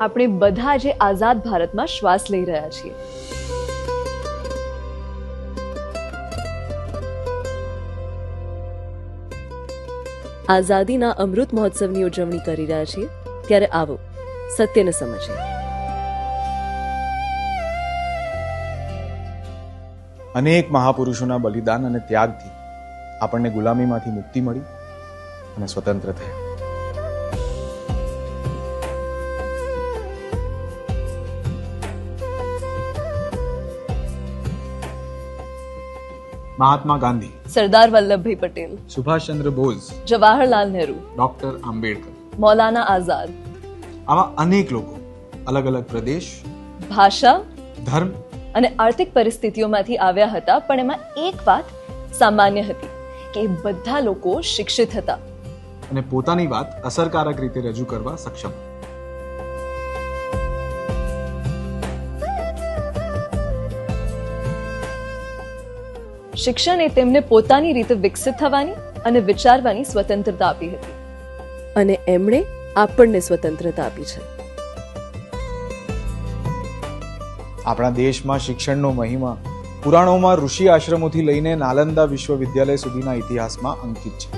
આપણે બધા જે આઝાદ ભારતમાં શ્વાસ લઈ રહ્યા છીએ. આઝાદીના અમૃત મહોત્સવની ઉજવણી કરી રહ્યા છીએ. ત્યારે આવો, સત્યને સમજીએ. અનેક મહાપુરુષોના બલિદાન અને ત્યાગથી આપણને ગુલામીમાંથી મુક્તિ મળી અને સ્વતંત્ર થયા. મહાત્મા ગાંધી સરદાર વલ્લભભાઈ પટેલ સુભાષચંદ્ર બોઝ જવાહરલાલ નહેરુ ડોક્ટર આંબેડકર. મૌલાના આઝાદ. આવા અનેક લોકો અલગ અલગ પ્રદેશ ભાષા ધર્મ અને આર્થિક પરિસ્થિતિઓમાંથી આવ્યા હતા પણ એમાં એક વાત સામાન્ય હતી કે બધા લોકો શિક્ષિત હતા. અને પોતાની વાત અસરકારક રીતે રજૂ કરવા સક્ષમ શિક્ષણ એ તેમને પોતાની રીતે વિકસિત થવાની અને વિચારવાની સ્વતંત્રતા આપી હતી. અને એમણે આપણને સ્વતંત્રતા આપી છે. આપણા દેશમાં શિક્ષણનો મહિમા પુરાણોમાં ઋષિ આશ્રમોથી લઈને નાલંદા વિશ્વવિદ્યાલય સુધીના ઇતિહાસમાં અંકિત છે.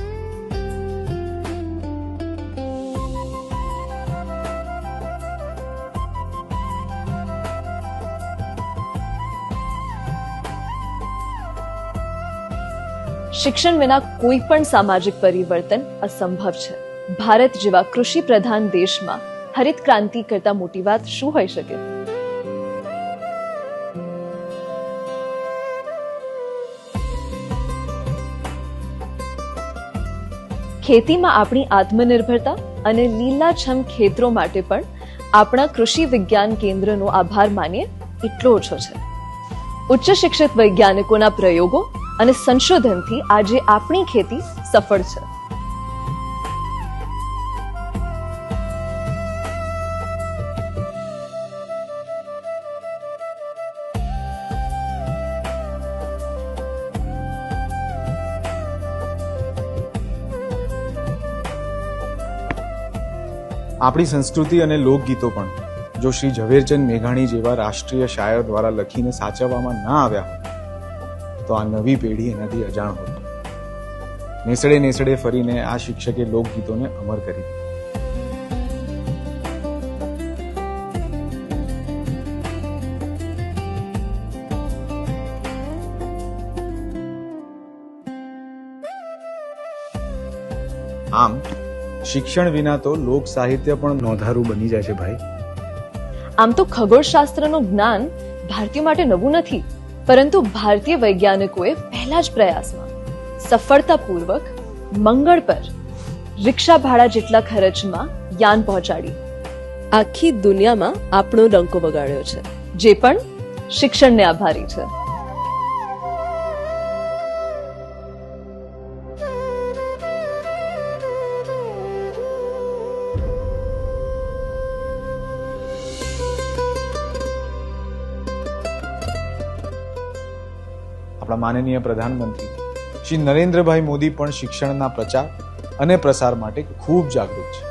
શિક્ષણ વિના કોઈ પણ સામાજિક પરિવર્તન અસંભવ છે. ભારત જેવા કૃષિ પ્રધાન દેશમાં હરિત ક્રાંતિ કરતા મોટી વાત શું હોઈ શકે? ખેતીમાં આપણી આત્મનિર્ભરતા અને લીલાછમ ખેતરો માટે પણ આપણા કૃષિ વિજ્ઞાન કેન્દ્રનો આભાર માનીએ એટલો ઓછો છે. ઉચ્ચ શિક્ષિત વૈજ્ઞાનિકોના પ્રયોગો અને સંશોધનથી આજે આપણી ખેતી સફળ છે. આપણી સંસ્કૃતિ અને લોકગીતો પણ, જો શ્રી ઝવેરચંદ મેઘાણી જેવા રાષ્ટ્રીય શાયર દ્વારા લખીને સાચવવામાં ના આવ્યા હોત તો આ નવી પેઢી એનાથી અજાણ હોત નેસડે નેસડે ફરીને આ શિક્ષકે લોકગીતોને અમર કરી. આમ, શિક્ષણ વિના તો લોક સાહિત્ય પણ નોંધારું બની જાય છે ભાઈ. આમ તો ખગોળશાસ્ત્રનું જ્ઞાન ભારતીયો માટે નવું નથી. પરંતુ ભારતીય વૈજ્ઞાનિકોએ પહેલા જ પ્રયાસમાં સફળતાપૂર્વક મંગળ પર રિક્ષા ભાડા જેટલા ખર્ચમાં યાન પહોંચાડી. આખી દુનિયામાં આપણો ડંકો વગાડ્યો છે, જે પણ શિક્ષણને આભારી છે. આપણા માનનીય પ્રધાનમંત્રી. શ્રી નરેન્દ્રભાઈ મોદી પણ શિક્ષણના પ્રચાર અને પ્રસાર માટે ખૂબ જાગૃત છે.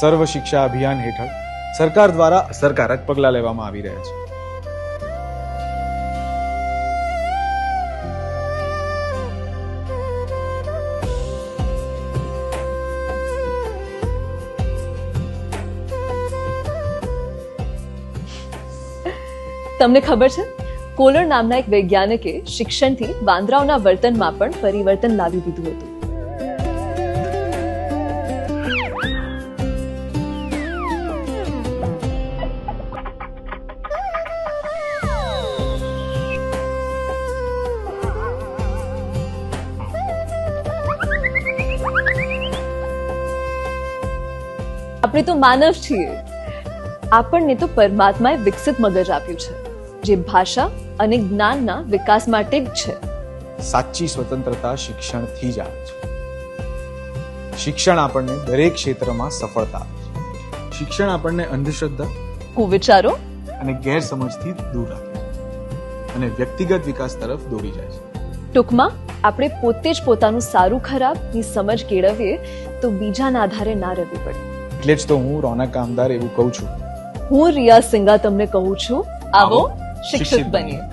સર્વ શિક્ષા અભિયાન હેઠળ સરકાર દ્વારા અસરકારક પગલાં લેવામાં આવી રહ્યા છે. તમને ખબર છે? કોલર નામના એક વૈજ્ઞાનિકે શિક્ષણથી વાંદરાઓના વર્તનમાં પણ પરિવર્તન લાવી દીધું હતું. આપણે તો માનવ છીએ. આપણને તો પરમાત્માએ વિકસિત મગજ આપ્યું છે. જે ભાષા અને જ્ઞાનના વિકાસ માટે જ છે. સાચી સ્વતંત્રતા શિક્ષણથી જ આવે છે. શિક્ષણ આપણને દરેક ક્ષેત્રમાં સફળતા આપે છે. શિક્ષણ આપણને અંધશ્રદ્ધા કુવિચારો અને ગેરસમજથી દૂર રાખે છે. અને વ્યક્તિગત વિકાસ તરફ દોરી જાય છે. ટૂંકમાં આપણે પોતે જ પોતાનું સારું ખરાબની સમજ કેળવીએ તો બીજાના આધારે ના રહેવી પડે. એટલે જ તો હું રોનક કામદાર એવું કહું છું. હું રિયા સિંગા તમને કહું છું. આવો. આવો, શિક્ષિત શિક્ષિત બનીએ